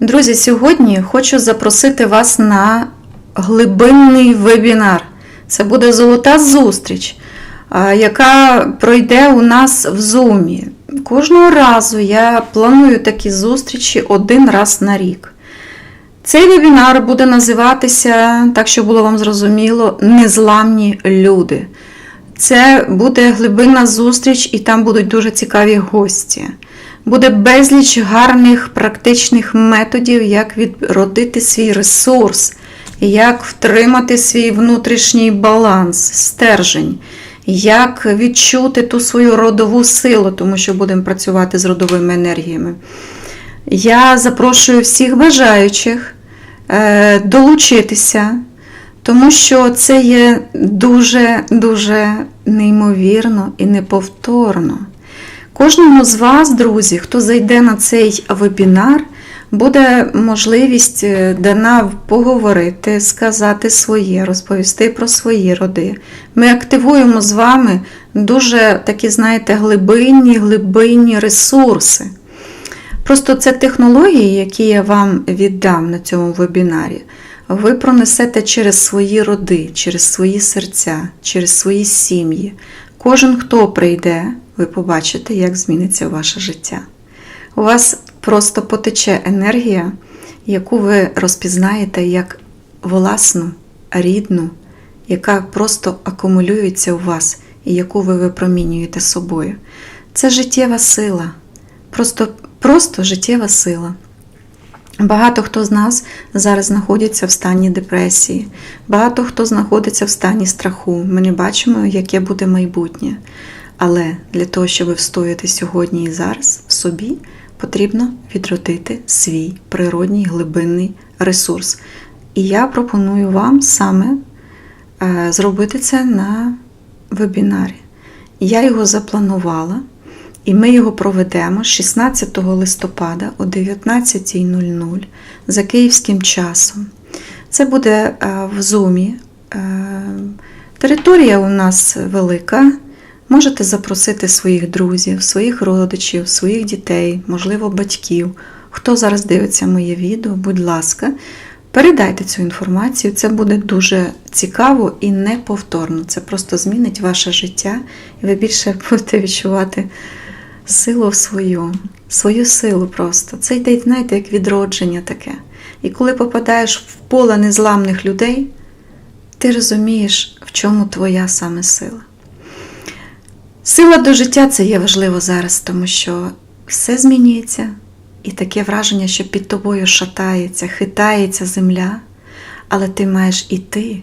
Друзі, сьогодні хочу запросити вас на глибинний вебінар. Це буде золота зустріч, яка пройде у нас в Zoom. Кожного разу я планую такі зустрічі один раз на рік. Цей вебінар буде називатися, так що було вам зрозуміло, Незламні люди. Це буде глибинна зустріч, і там будуть дуже цікаві гості. Буде безліч гарних практичних методів, як відродити свій ресурс, як втримати свій внутрішній баланс, стержень, як відчути ту свою родову силу, тому що будемо працювати з родовими енергіями. Я запрошую всіх бажаючих е, долучитися, тому що це є дуже-дуже неймовірно і неповторно. Кожному з вас, друзі, хто зайде на цей вебінар, буде можливість е, дана поговорити, сказати своє, розповісти про свої роди. Ми активуємо з вами дуже такі, знаєте, глибинні, глибинні ресурси. Просто це технології, які я вам віддам на цьому вебінарі. Ви пронесете через свої роди, через свої серця, через свої сім'ї. Кожен, хто прийде, ви побачите, як зміниться ваше життя. У вас просто потече енергія, яку ви розпізнаєте як власну, рідну, яка просто акумулюється у вас і яку ви випромінюєте собою. Це життєва сила, просто, просто життєва сила. Багато хто з нас зараз знаходиться в стані депресії, багато хто знаходиться в стані страху. Ми не бачимо, яке буде майбутнє. Але для того, щоб встояти сьогодні і зараз в собі, потрібно відродити свій природній глибинний ресурс. І я пропоную вам саме е, зробити це на вебінарі. Я його запланувала, і ми його проведемо 16 листопада о 19.00 за київським часом. Це буде е, в Зумі. Е, Територія у нас велика. Можете запросити своїх друзів, своїх родичів, своїх дітей, можливо, батьків. Хто зараз дивиться моє відео, будь ласка, передайте цю інформацію. Це буде дуже цікаво і неповторно. Це просто змінить ваше життя, і ви більше будете відчувати силу свою, свою силу просто. Це йде, знаєте, як відродження таке. І коли попадаєш в поле незламних людей, ти розумієш, в чому твоя саме сила. Сила до життя це є важливо зараз, тому що все змінюється, і таке враження, що під тобою шатається, хитається земля, але ти маєш іти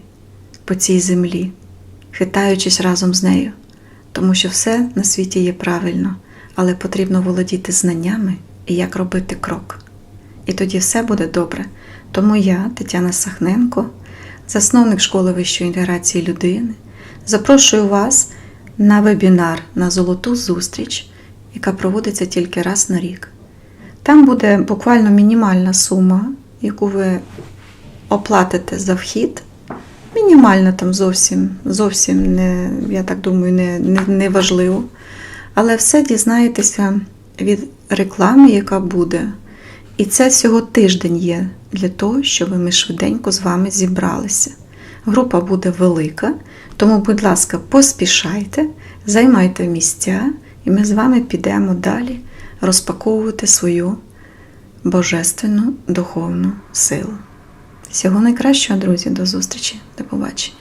по цій землі, хитаючись разом з нею, тому що все на світі є правильно, але потрібно володіти знаннями і як робити крок. І тоді все буде добре. Тому я, Тетяна Сахненко, засновник школи вищої інтеграції людини, запрошую вас на вебінар на золоту зустріч, яка проводиться тільки раз на рік. Там буде буквально мінімальна сума, яку ви оплатите за вхід. Мінімальна там зовсім, зовсім не, я так думаю, не, не, не важливо. Але все дізнаєтеся від реклами, яка буде. І це всього тиждень є для того, щоб ми швиденько з вами зібралися. Група буде велика, тому, будь ласка, поспішайте, займайте місця, і ми з вами підемо далі розпаковувати свою божественну духовну силу. Всього найкращого, друзі, до зустрічі, до побачення.